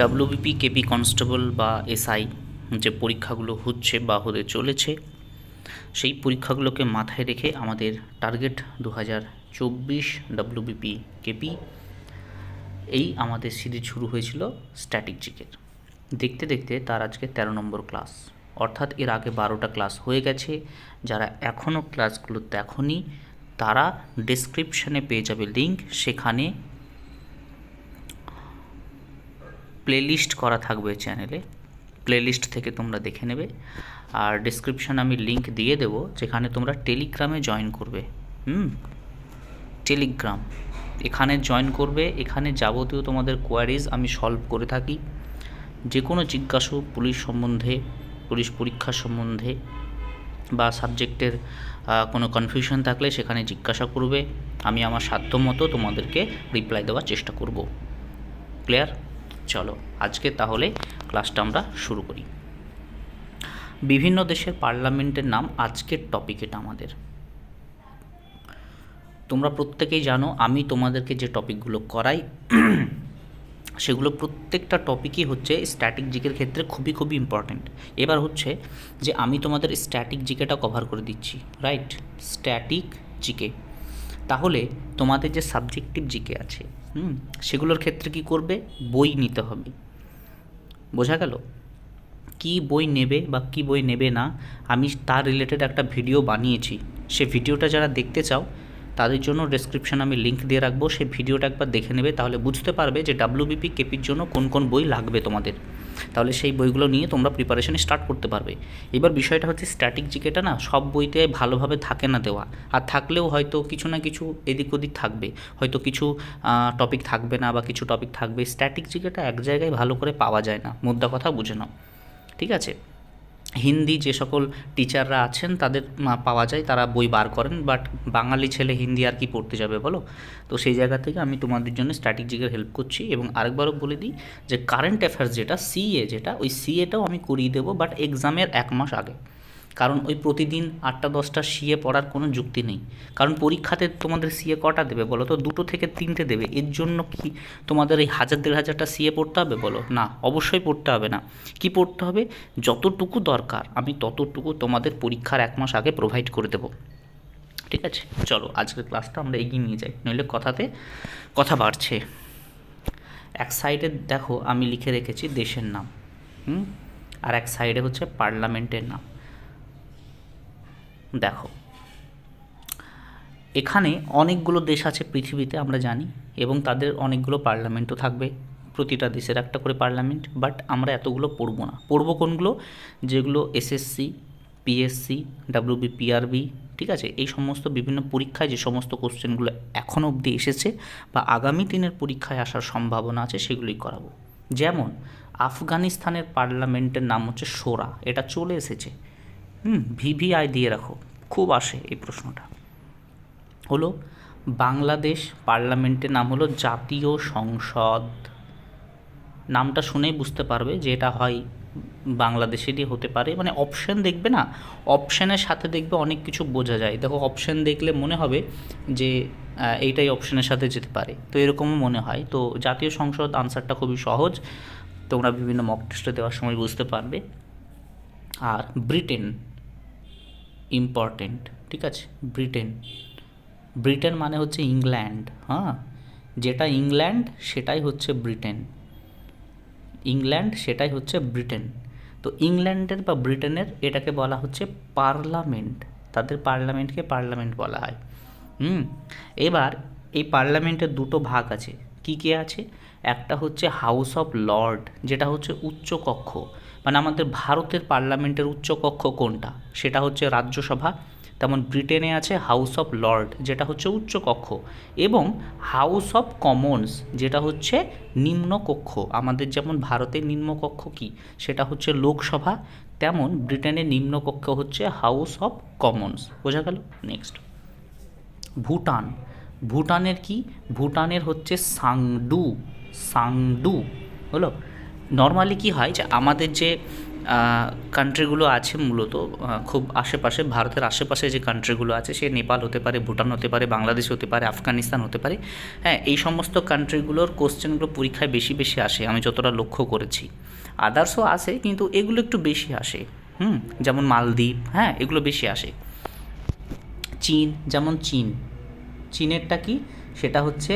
WBP KP constable বা SI যে পরীক্ষাগুলো হচ্ছে বা হতে চলেছে, সেই পরীক্ষাগুলোকে মাথায় রেখে আমাদের টার্গেট দু হাজার চব্বিশ ডাব্লিউবিপি কেপি এই আমাদের সিরিজ শুরু হয়েছিল স্ট্যাটিক দেখতে দেখতে তার আজকে তেরো নম্বর ক্লাস অর্থাৎ এর আগে বারোটা ক্লাস হয়ে গেছে। যারা এখনও ক্লাসগুলো দেখনি, তারা ডেসক্রিপশানে পেয়ে যাবে লিঙ্ক সেখানে প্লেলিস্ট করা থাকবে চ্যানেলে প্লেলিস্ট থেকে তোমরা দেখে নেবে। আর ডেসক্রিপশানে আমি লিংক দিয়ে দেবো, যেখানে তোমরা টেলিগ্রামে জয়েন করবে। হুম? টেলিগ্রাম এখানে জয়েন করবে, এখানে যাবতীয় তোমাদের কোয়ারিজ আমি সলভ করে থাকি। যে কোনো জিজ্ঞাসা পুলিশ সম্বন্ধে, পুলিশ পরীক্ষা সম্বন্ধে বা সাবজেক্টের কোনো কনফিউশন থাকলে সেখানে জিজ্ঞাসা করবে। আমি আমার সাধ্যমতো তোমাদেরকে রিপ্লাই দেওয়ার চেষ্টা করব। ক্লিয়ার চলো, আজকে তাহলে ক্লাসটা আমরা শুরু করি। বিভিন্ন দেশের পার্লামেন্টের নাম আজকের টপিক এটা আমাদের। তোমরা প্রত্যেকেই জানো, আমি তোমাদেরকে যে টপিকগুলো করাই, সেগুলো প্রত্যেকটা টপিকই হচ্ছে স্ট্যাটিক জিকের ক্ষেত্রে খুবই খুবই ইম্পর্ট্যান্ট এবার হচ্ছে যে আমি তোমাদের স্ট্যাটিক জিকেটা কভার করে দিচ্ছি রাইট স্ট্যাটিক জিকে। তাহলে তোমাদের যে সাবজেক্টিভ জিকে আছে, হুম, সেগুলোর ক্ষেত্রে কি করবে? বই নিতে হবে। বোঝা গেল? কি বই নেবে বা কি বই নেবে না, আমি তার রিলেটেড একটা ভিডিও বানিয়েছি। সে ভিডিওটা যারা দেখতে চাও, তাদের জন্য ডেসক্রিপশন আমি লিঙ্ক দিয়ে রাখব। সেই ভিডিওটা একবার দেখে নেবে, তাহলে বুঝতে পারবে যে ডাব্লিউবিপি কেপির জন্য কোন কোন বই লাগবে তোমাদের। তাহলে সেই বইগুলো নিয়ে তোমরা প্রিপারেশন স্টার্ট করতে পারবে। এবার বিষয়টা হচ্ছে স্ট্যাটিক জিকেটা না, সব বইতে ভালোভাবে থাকে না দেওয়া। আর থাকলেও হয়তো কিছু না কিছু এদিক ওদিক থাকবে। হয়তো কিছু টপিক থাকবে না বা কিছু টপিক থাকবে। স্ট্যাটিক জিকেটা এক জায়গায় ভালো করে পাওয়া যায় না। মুদ্রা কথা বুঝে নাও। ঠিক আছে? হিন্দি যে সকল টিচাররা আছেন, তাদের পাওয়া যায়, তারা বই বার করেন বাট বাঙালি ছেলে হিন্দি আর কি পড়তে যাবে বলো? তো সেই জায়গা থেকে আমি তোমাদের জন্য স্ট্র্যাটেজিকের হেল্প করছি এবং আরেকবারও বলে দিই যে কারেন্ট অ্যাফেয়ার্স যেটা সিএ যেটা, ওই সিএটাও আমি করিয়ে দেবো বাট এক্সামের এক মাস আগে। কারণ ওই প্রতিদিন আটটা, দশটা সিএ পড়ার কোনো যুক্তি নেই। কারণ পরীক্ষাতে তোমাদের সিএ কটা দেবে বলো তো? দুটো থেকে তিনটে দেবে। এর জন্য কি তোমাদের এই হাজার, দেড় হাজারটা সিএ পড়তে হবে বলো? না, অবশ্যই পড়তে হবে না। কি পড়তে হবে? যতটুকু দরকার, আমি ততটুকু তোমাদের পরীক্ষার এক মাস আগে প্রোভাইড করে দেবো। ঠিক আছে? চলো, আজকের ক্লাসটা আমরা এগিয়ে নিয়ে যাই। নইলে কথাতে কথা বাড়ছে। এক সাইডে দেখো, আমি লিখে রেখেছি দেশের নাম। হুম? আর এক সাইডে হচ্ছে পার্লামেন্টের নাম। দেখো। এখানে অনেকগুলো দেশ আছে পৃথিবীতে, আমরা জানি, এবং তাদের অনেকগুলো পার্লামেন্টও থাকবে। প্রতিটা দেশের একটা করে পার্লামেন্ট, বাট আমরা এতগুলো পড়ব না। পড়ব কোনগুলো? যেগুলো এসএসসি পিএসসি ডাব্লিউবি পিআরবি ঠিক আছে? এই সমস্ত বিভিন্ন পরীক্ষায় যে সমস্ত কোশ্চেনগুলো এখনও অবধি এসেছে বা আগামী দিনের পরীক্ষায় আসার সম্ভাবনা আছে, সেগুলোই করাবো। যেমন, আফগানিস্তানের পার্লামেন্টের নাম হচ্ছে সোরা, এটা চলে এসেছে। হুম, ভিভিআই দিয়ে রাখো। খুব আসে এই প্রশ্নটা। হলো, বাংলাদেশ পার্লামেন্টের নাম হলো জাতীয় সংসদ। নামটা শুনেই বুঝতে পারবে যে এটা হয় বাংলাদেশেরই হতে পারে। মানে অপশান দেখবে না অপশানের সাথে দেখবে অনেক কিছু বোঝা যায়। দেখো অপশান দেখলে মনে হবে যে এইটাই অপশানের সাথে যেতে পারে। তো এরকমও মনে হয়। তো জাতীয় সংসদ আনসারটা খুবই সহজ। তোমরা বিভিন্ন মক টেস্টে দেওয়ার সময় বুঝতে পারবে। আর ব্রিটেন ইম্পর্টেন্ট ঠিক আছে? ব্রিটেন ব্রিটেন মানে হচ্ছে ইংল্যান্ড হ্যাঁ? যেটা ইংল্যান্ড সেটাই হচ্ছে ব্রিটেন ইংল্যান্ড সেটাই হচ্ছে ব্রিটেন তো ইংল্যান্ডের বা ব্রিটেনের এটাকে বলা হচ্ছে পার্লামেন্ট তাদের পার্লামেন্টকে পার্লামেন্ট বলা হয়। হুম? এবার এই পার্লামেন্টের দুটো ভাগ আছে। কি কী আছে? একটা হচ্ছে হাউস অফ লর্ড যেটা হচ্ছে উচ্চকক্ষ। মানে আমাদের ভারতের পার্লামেন্টের উচ্চকক্ষ কোনটা? সেটা হচ্ছে রাজ্যসভা, তেমন ব্রিটেনে আছে হাউস অফ লর্ড, যেটা হচ্ছে উচ্চকক্ষ, এবং হাউস অফ কমন্স, যেটা হচ্ছে নিম্নকক্ষ। আমাদের যেমন ভারতের নিম্নকক্ষ কি? সেটা হচ্ছে লোকসভা, তেমন ব্রিটেনের নিম্নকক্ষ হচ্ছে হাউস অফ কমন্স। বোঝা গেল? নেক্সট ভুটান। ভুটানের কি? ভুটানের হচ্ছে সাংডু। সাংডু, হলো নর্মালি কি হয় যে আমাদের যে কান্ট্রিগুলো আছে মূলত খুব আশেপাশে, ভারতের আশেপাশে যে কান্ট্রিগুলো আছে, সে নেপাল হতে পারে, ভুটান হতে পারে, বাংলাদেশ হতে পারে, আফগানিস্তান হতে পারে হ্যাঁ এই সমস্ত কান্ট্রিগুলোর কোশ্চেনগুলো পরীক্ষায় বেশি বেশি আসে, আমি যতটা লক্ষ্য করেছি। আদার্সও আসে কিন্তু এগুলো একটু বেশি আসে, হুম, যেমন মালদ্বীপ হ্যাঁ এগুলো বেশি আসে। চীন, যেমন চীন, চীনেরটা কি? সেটা হচ্ছে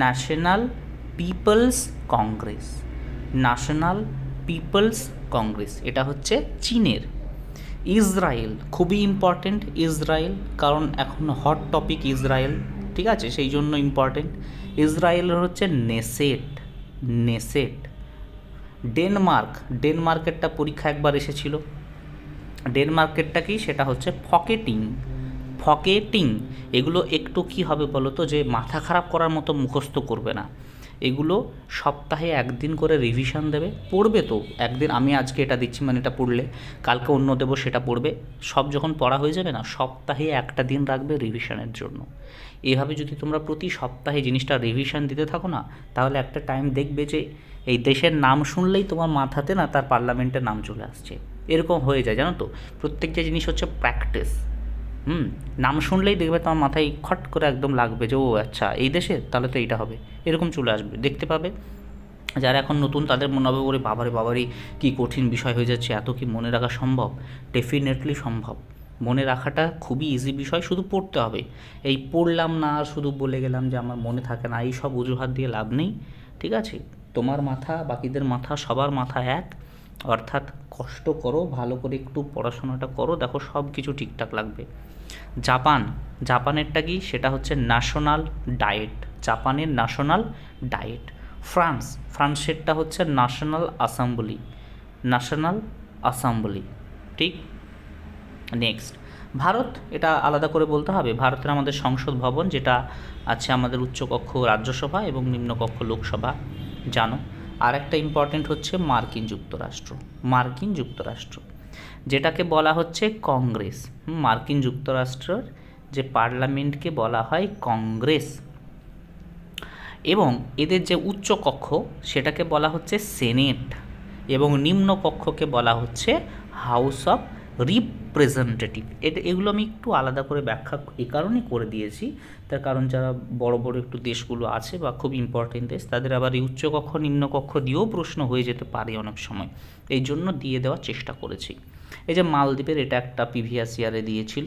national people's congress national people's congress এটা হচ্ছে চীনের। ইসরায়েল, খুবই ইম্পর্টেন্ট ইসরায়েল, কারণ এখন হট টপিক ইসরায়েল, ঠিক আছে? সেই জন্য ইম্পর্টেন্ট ইসরায়েলের হচ্ছে নেসেট নেসেট। ডেনমার্ক, ডেনমার্কেরটা পরীক্ষা একবার এসেছিল। ডেনমার্কেরটা কি সেটা হচ্ছে ফকেটিং ফকেটিং এগুলো একটু কি হবে বলো তো? যে মাথা খারাপ করার মতো মুখস্থ করবে না। এগুলো সপ্তাহে একদিন করে রিভিশন দেবে। পড়বে তো, একদিন আমি আজকে এটা দিচ্ছি মানে এটা পড়লে, কালকে অন্য দেবো, সেটা পড়বে। সব যখন পড়া হয়ে যাবে না, সপ্তাহে একটা দিন রাখবে রিভিশনের জন্য। এভাবে যদি তোমরা প্রতি সপ্তাহে জিনিসটা রিভিশন দিতে থাকো না, তাহলে একটা টাইম দেখবে যে এই দেশের নাম শুনলেই তোমার মাথাতে না তার পার্লামেন্টের নাম চলে আসছে। এরকম হয়ে যায়, জানো তো? প্রত্যেকটা জিনিস হচ্ছে প্র্যাকটিস হুম, নাম শুনলেই দেখবে তোমার মাথায় খট করে একদম লাগবে যে, ও আচ্ছা এই দেশে? তাহলে তো এইটা হবে। এরকম চলে আসবে। দেখতে পাবে। যারা এখন নতুন, তাদের মনে হবে, ওরে বাবারে বাবারই কী কঠিন বিষয় হয়ে যাচ্ছে। এত কি মনে রাখা সম্ভব? ডেফিনেটলি সম্ভব। মনে রাখাটা খুবই ইজি বিষয়। শুধু পড়তে হবে। এই পড়লাম না, আর শুধু বলে গেলাম যে, আমার মনে থাকে না, এই সব অজুহাত দিয়ে লাভ নেই। ঠিক আছে? তোমার মাথা, বাকিদের মাথা, সবার মাথা এক। অর্থাৎ কষ্ট করো, ভালো করে একটু পড়াশোনাটা করো, দেখো সব কিছু ঠিকঠাক লাগবে। জাপান, জাপানেরটা কি? সেটা হচ্ছে ন্যাশনাল ডায়েট জাপানের ন্যাশনাল ডায়েট ফ্রান্স, ফ্রান্সেরটা হচ্ছে ন্যাশনাল অ্যাসেম্বলি ন্যাশনাল অ্যাসেম্বলি ঠিক? নেক্সট ভারত, এটা আলাদা করে বলতে হবে। ভারতের আমাদের সংসদ ভবন, যেটা আছে আমাদের উচ্চকক্ষ রাজ্যসভা এবং নিম্নকক্ষ লোকসভা। জানো? আর একটা ইম্পর্টেন্ট হচ্ছে মার্কিন যুক্তরাষ্ট্র মার্কিন যুক্তরাষ্ট্র, যেটাকে বলা হচ্ছে কংগ্রেস। মার্কিন যুক্তরাষ্ট্রের যে পার্লামেন্টকে বলা হয় কংগ্রেস। এবং এদের যে উচ্চ কক্ষ, সেটাকে বলা হচ্ছে সেনেট এবং নিম্ন কক্ষকে বলা হচ্ছে হাউস অফ রিপ্রেজেন্টেটিভ এটা, এগুলো আমি একটু আলাদা করে ব্যাখ্যা এই কারণেই করে দিয়েছি। তার কারণ যারা বড় বড় একটু দেশগুলো আছে বা খুব ইম্পর্টেন্ট দেশ, তাদের আবার এই উচ্চ কক্ষ, নিম্ন কক্ষ দিয়েও প্রশ্ন হয়ে যেতে পারে অনেক সময়। এই জন্য দিয়ে দেওয়ার চেষ্টা করেছি। এই যে মালদ্বীপের, এটা একটা প্রিভিয়াস ইয়ারে দিয়েছিল।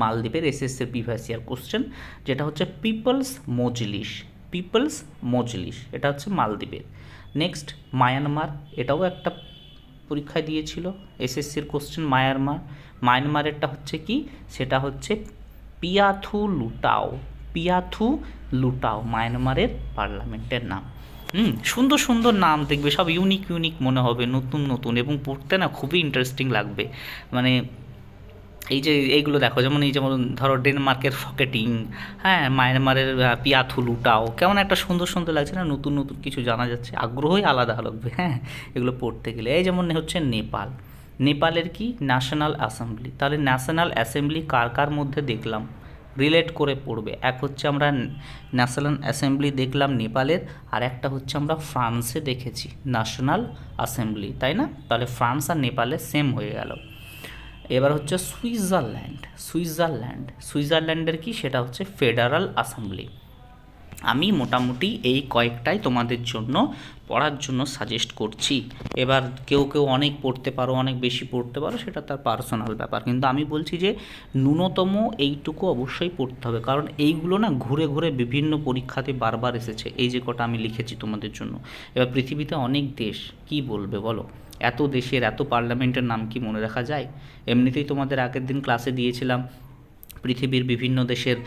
মালদ্বীপের এসএসসির প্রিভিয়াস ইয়ার কোশ্চেন যেটা হচ্ছে পিপলস মজলিস। পিপলস মজলিস, এটা হচ্ছে মালদ্বীপের। নেক্সট মায়ানমার এটাও একটা পরীক্ষায় দিয়েছিল, এসএসসির কোশ্চেন মায়ানমার মায়ানমারেরটা হচ্ছে কি? সেটা হচ্ছে পিয়াথু লুটাও পিয়াথু লুটাও মায়ানমারের পার্লামেন্টের নাম। হুম, সুন্দর সুন্দর নাম দেখবে, সব ইউনিক ইউনিক মনে হবে, নতুন নতুন, এবং পড়তে না খুবই ইন্টারেস্টিং লাগবে। মানে এই যে এইগুলো দেখো যেমন এই যেমন ধরো ডেনমার্কের ফকেটিং হ্যাঁ মায়ানমারের আহ, পিয়াথু লুটাও কেমন একটা সুন্দর সুন্দর লাগছে না? নতুন নতুন কিছু জানা যাচ্ছে। আগ্রহই আলাদা লাগবে হ্যাঁ এগুলো পড়তে গেলে। এই যেমন হচ্ছে নেপাল। নেপালের কি? ন্যাশনাল অ্যাসেম্বলি তাহলে ন্যাশনাল অ্যাসেম্বলি কার কার মধ্যে দেখলাম? রিলেট করে পড়বে। এক হচ্ছে আমরা ন্যাশনাল অ্যাসেম্বলি দেখলাম নেপালের আর একটা হচ্ছে আমরা ফ্রান্সে দেখেছি। ন্যাশনাল অ্যাসেম্বলি তাই না? তাহলে ফ্রান্স আর নেপালে সেম হয়ে গেল। এবার হচ্ছে সুইজারল্যান্ড সুইজারল্যান্ড, সুইজারল্যান্ডের কি? সেটা হচ্ছে ফেডারাল অ্যাসেম্বলি। আমি মোটামুটি এই কয়েকটাই তোমাদের জন্য পড়ার জন্য সাজেস্ট করছি। এবার কেউ কেউ অনেক পড়তে পারো, অনেক বেশি পড়তে পারো, সেটা তার পার্সোনাল ব্যাপার। কিন্তু আমি বলছি যে ন্যূনতম এইটুকু অবশ্যই পড়তে হবে। কারণ এইগুলো না ঘুরে ঘুরে বিভিন্ন পরীক্ষাতে বারবার এসেছে। এই যে কটা আমি লিখেছি তোমাদের জন্য। এবার পৃথিবীতে অনেক দেশ, কি বলবে বলো? এত দেশের, এত পার্লামেন্টের নাম কি মনে রাখা যায়? এমনিতেই তোমাদের আগের দিন ক্লাসে দিয়েছিলাম পৃথিবীর বিভিন্ন দেশের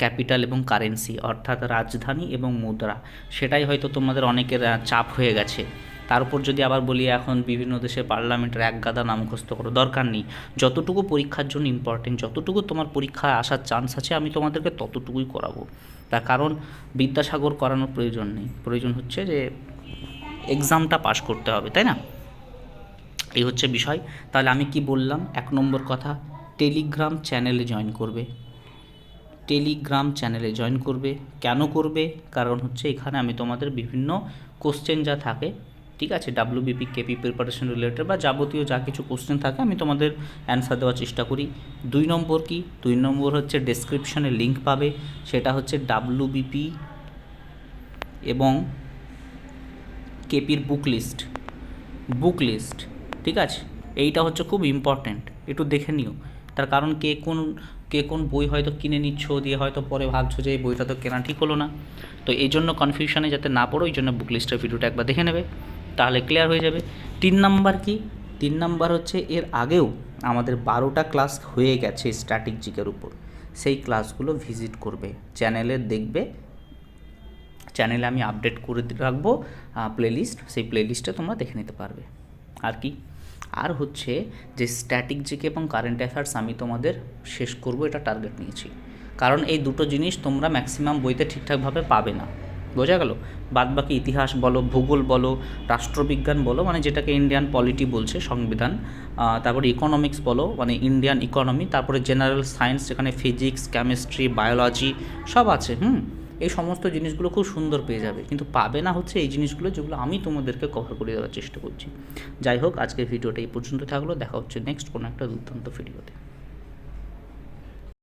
ক্যাপিটাল এবং কারেন্সি অর্থাৎ রাজধানী এবং মুদ্রা। সেটাই হয়তো তোমাদের অনেকের চাপ হয়ে গেছে। তার উপর যদি আবার বলি এখন বিভিন্ন দেশের পার্লামেন্টের এক গাদা নাম মুখস্থ করো, দরকার নেই। যতটুকু পরীক্ষার জন্য ইম্পর্টেন্ট যতটুকু তোমার পরীক্ষায় আসার চান্স আছে, আমি তোমাদেরকে ততটুকুই করাবো। তার কারণ বিদ্যাসাগর করানোর প্রয়োজন নেই। প্রয়োজন হচ্ছে যে এক্সামটা পাশ করতে হবে, তাই না? এই হচ্ছে বিষয়। তাহলে আমি কি বললাম? এক নম্বর কথা টেলিগ্রাম চ্যানেলে জয়েন করবে। টেলিগ্রাম চ্যানেলে জয়েন করবে। কেন করবে? কারণ হচ্ছে এখানে আমি তোমাদের বিভিন্ন কোশ্চেন যা থাকে, ঠিক আছে? ডাব্লিউবিপি কেপি প্রিপারেশন রিলেটেড বা যাবতীয় যা কিছু কোশ্চেন থাকে, আমি তোমাদের অ্যান্সার দেওয়ার চেষ্টা করি। দুই নম্বর কি? দুই নম্বর হচ্ছে ডেসক্রিপশনে লিঙ্ক পাবে। সেটা হচ্ছে ডাব্লিউবিপি এবং কেপির বুক লিস্ট বুক লিস্ট ঠিক আছে? এইটা হচ্ছে খুব ইম্পর্ট্যান্ট একটু দেখে নিও। তার কারণ কে কোন কে কোন বই হয়তো কিনে নিচ্ছ, দিয়ে হয়তো পরে ভাবছ যে এই বইটা তো কেনা ঠিক হলো না। তো এই জন্য কনফিউশনে যাতে না পড়ো, এই জন্য বুক লিস্টের ভিডিওটা একবার দেখে নেবে, তাহলে ক্লিয়ার হয়ে যাবে। তিন নাম্বার কি? তিন নাম্বার হচ্ছে এর আগেও আমাদের বারোটা ক্লাস হয়ে গেছে স্ট্যাটিক জিকের উপর। সেই ক্লাসগুলো ভিজিট করবে। চ্যানেলে দেখবে। চ্যানেলে আমি আপডেট করে রাখব প্লেলিস্ট সেই প্লে প্লেলিস্টে তোমরা দেখে নিতে পারবে। আর কি? আর হচ্ছে যে স্ট্যাটিক জিকে এবং কারেন্ট অ্যাফেয়ার্স আমি তোমাদের শেষ করব, এটা টার্গেট নিয়েছি। কারণ এই দুটো জিনিস তোমরা ম্যাক্সিমাম বইতে ঠিকঠাকভাবে পাবে না। বোঝা গেল? বাদ বাকি ইতিহাস বলো, ভূগোল বলো, রাষ্ট্রবিজ্ঞান বলো মানে যেটাকে ইন্ডিয়ান পলিটি বলছে, সংবিধান তারপরে ইকোনমিক্স বলো মানে ইন্ডিয়ান ইকোনমি তারপরে জেনারেল সায়েন্স যেখানে ফিজিক্স কেমিস্ট্রি বায়োলজি সব আছে, হুম? এই সমস্ত জিনিসগুলো খুব সুন্দর পেয়ে যাবে। কিন্তু পাবে না হচ্ছে এই জিনিসগুলো যেগুলো আমি তোমাদেরকে কভার করে দেওয়ার চেষ্টা করছি। যাই হোক, আজকের ভিডিওটা এই পর্যন্ত থাকল। দেখা হচ্ছে নেক্সট কোনো একটা দুর্দান্ত ভিডিওতে